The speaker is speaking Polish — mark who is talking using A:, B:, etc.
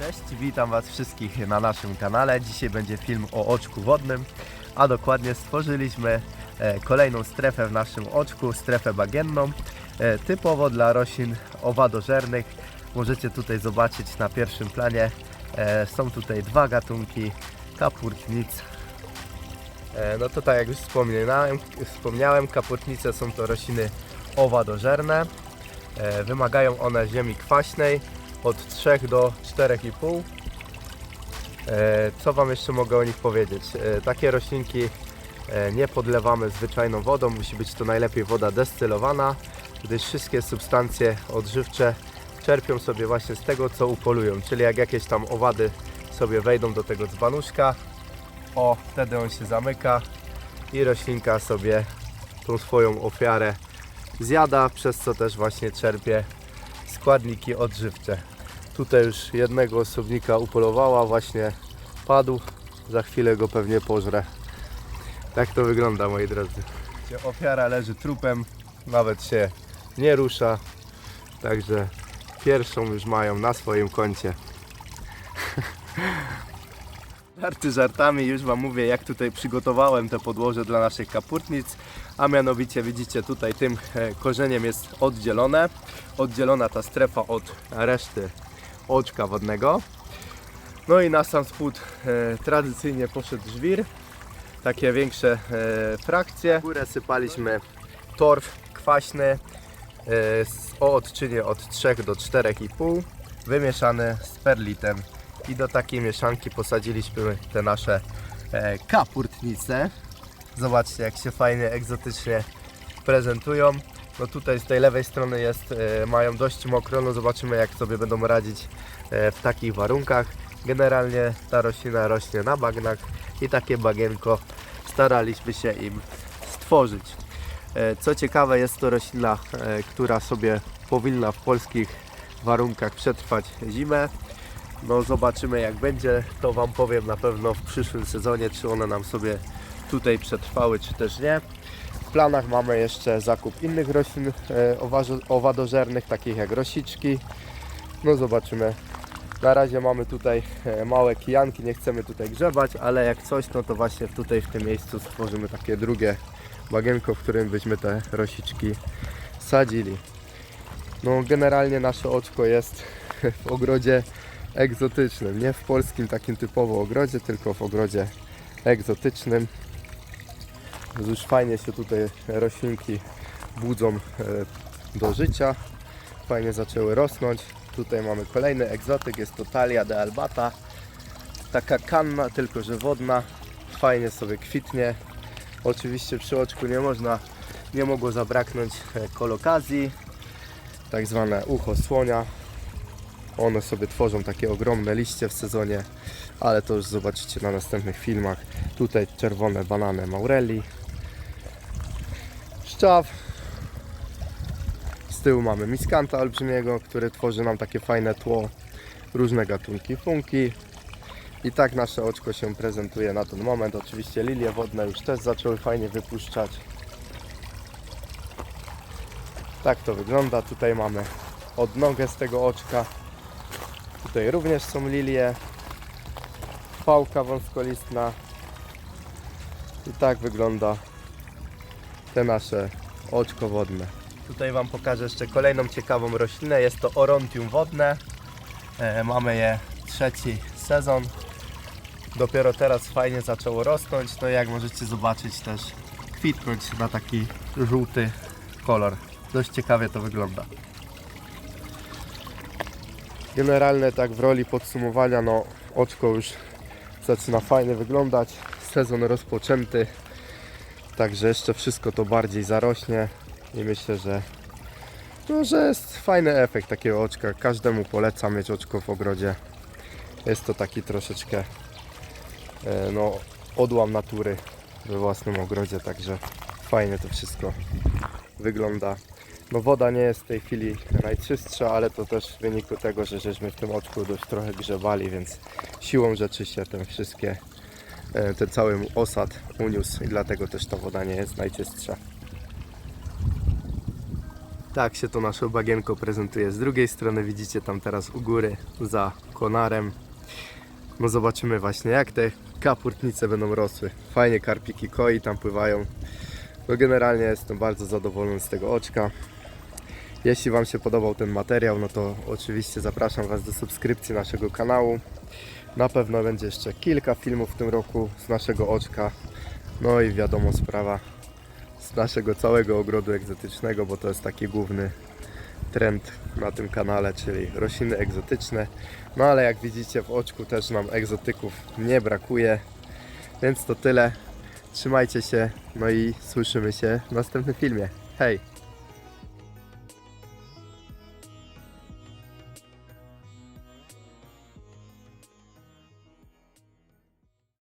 A: Cześć, witam Was wszystkich na naszym kanale. Dzisiaj będzie film o oczku wodnym, a dokładnie stworzyliśmy e, kolejną strefę w naszym oczku, strefę bagienną, e, typowo dla roślin owadożernych. Możecie tutaj zobaczyć na pierwszym planie, e, są tutaj dwa gatunki kapurtnic. No to tak jak już wspomniałem, wspomniałem kapurtnice są to rośliny owadożerne. Wymagają one ziemi kwaśnej od 3 do 4,5. E, Co Wam jeszcze mogę o nich powiedzieć? E, Takie roślinki e, nie podlewamy zwyczajną wodą, musi być to najlepiej woda destylowana, gdyż wszystkie substancje odżywcze czerpią sobie właśnie z tego, co upolują, czyli jak jakieś tam owady sobie wejdą do tego dzbanuszka, o, wtedy on się zamyka i roślinka sobie tą swoją ofiarę zjada, przez co też właśnie czerpie składniki odżywcze. Tutaj już jednego osobnika upolowała, właśnie padł, za chwilę go pewnie pożre. Tak to wygląda moi drodzy. Ofiara leży trupem, nawet się nie rusza, także pierwszą już mają na swoim koncie. Żarty żartami, już Wam mówię jak tutaj przygotowałem te podłoże dla naszych kapurtnic, a mianowicie widzicie tutaj tym e, korzeniem jest oddzielone, oddzielona ta strefa od reszty oczka wodnego. No i na sam spód e, tradycyjnie poszedł żwir, takie większe e, frakcje. W górę sypaliśmy torf kwaśny e, z- o odczynie od 3 do 4,5 wymieszany z perlitem i do takiej mieszanki posadziliśmy te nasze e, kapurtnice. Zobaczcie jak się fajnie, egzotycznie prezentują. No tutaj z tej lewej strony jest, e, mają dość mokro, no zobaczymy jak sobie będą radzić e, w takich warunkach. Generalnie ta roślina rośnie na bagnach i takie bagienko staraliśmy się im stworzyć. E, Co ciekawe jest to roślina, która sobie powinna w polskich warunkach przetrwać zimę. No zobaczymy jak będzie, to Wam powiem na pewno w przyszłym sezonie, czy one nam sobie tutaj przetrwały, czy też nie. W planach mamy jeszcze zakup innych roślin e, owadożernych, takich jak rosiczki. No zobaczymy. Na razie mamy tutaj e, małe kijanki, nie chcemy tutaj grzebać, ale jak coś, no to właśnie tutaj w tym miejscu stworzymy takie drugie bagienko, w którym byśmy te rosiczki sadzili. No generalnie nasze oczko jest w ogrodzie egzotycznym, nie w polskim takim typowo ogrodzie, tylko w ogrodzie egzotycznym. Już fajnie się tutaj roślinki budzą e, do życia, fajnie zaczęły rosnąć. Tutaj mamy kolejny egzotyk, jest to Talia de albata. Taka kanna, tylko że wodna, fajnie sobie kwitnie. Oczywiście przy oczku nie można, nie mogło zabraknąć e, kolokazji, tak zwane ucho słonia. One sobie tworzą takie ogromne liście w sezonie, ale to już zobaczycie na następnych filmach. Tutaj czerwone banany Maureli. Szczaw. Z tyłu mamy miskanta olbrzymiego, który tworzy nam takie fajne tło. Różne gatunki funki. I tak nasze oczko się prezentuje na ten moment. Oczywiście lilie wodne już też zaczęły fajnie wypuszczać. Tak to wygląda. Tutaj mamy odnogę z tego oczka. Tutaj również są lilie. Pałka wąskolistna. I tak wygląda te nasze oczko wodne. Tutaj Wam pokażę jeszcze kolejną ciekawą roślinę. Jest to orontium wodne. E, mamy je trzeci sezon. Dopiero teraz fajnie zaczęło rosnąć. No i jak możecie zobaczyć też kwitnąć na taki żółty kolor. Dość ciekawie to wygląda. Generalnie tak w roli podsumowania, no oczko już zaczyna fajnie wyglądać. Sezon rozpoczęty. Także jeszcze wszystko to bardziej zarośnie i myślę, że no, że jest fajny efekt takiego oczka. Każdemu polecam mieć oczko w ogrodzie. Jest to taki troszeczkę e, no, odłam natury we własnym ogrodzie, także fajnie to wszystko wygląda. No woda nie jest w tej chwili najczystsza, ale to też w wyniku tego, że żeśmy w tym oczku dość trochę grzebali, więc siłą rzeczy się te wszystkie, ten cały osad uniósł i dlatego też ta woda nie jest najczystsza. Tak się to nasze bagienko prezentuje. Z drugiej strony widzicie tam teraz u góry za konarem. No zobaczymy właśnie jak te kapurtnice będą rosły. Fajnie karpiki koi tam pływają. No generalnie jestem bardzo zadowolony z tego oczka. Jeśli Wam się podobał ten materiał, no to oczywiście zapraszam Was do subskrypcji naszego kanału. Na pewno będzie jeszcze kilka filmów w tym roku z naszego oczka. No i wiadomo sprawa z naszego całego ogrodu egzotycznego, bo to jest taki główny trend na tym kanale, czyli rośliny egzotyczne. No ale jak widzicie w oczku też nam egzotyków nie brakuje. Więc to tyle. Trzymajcie się, no i słyszymy się w następnym filmie. Hej!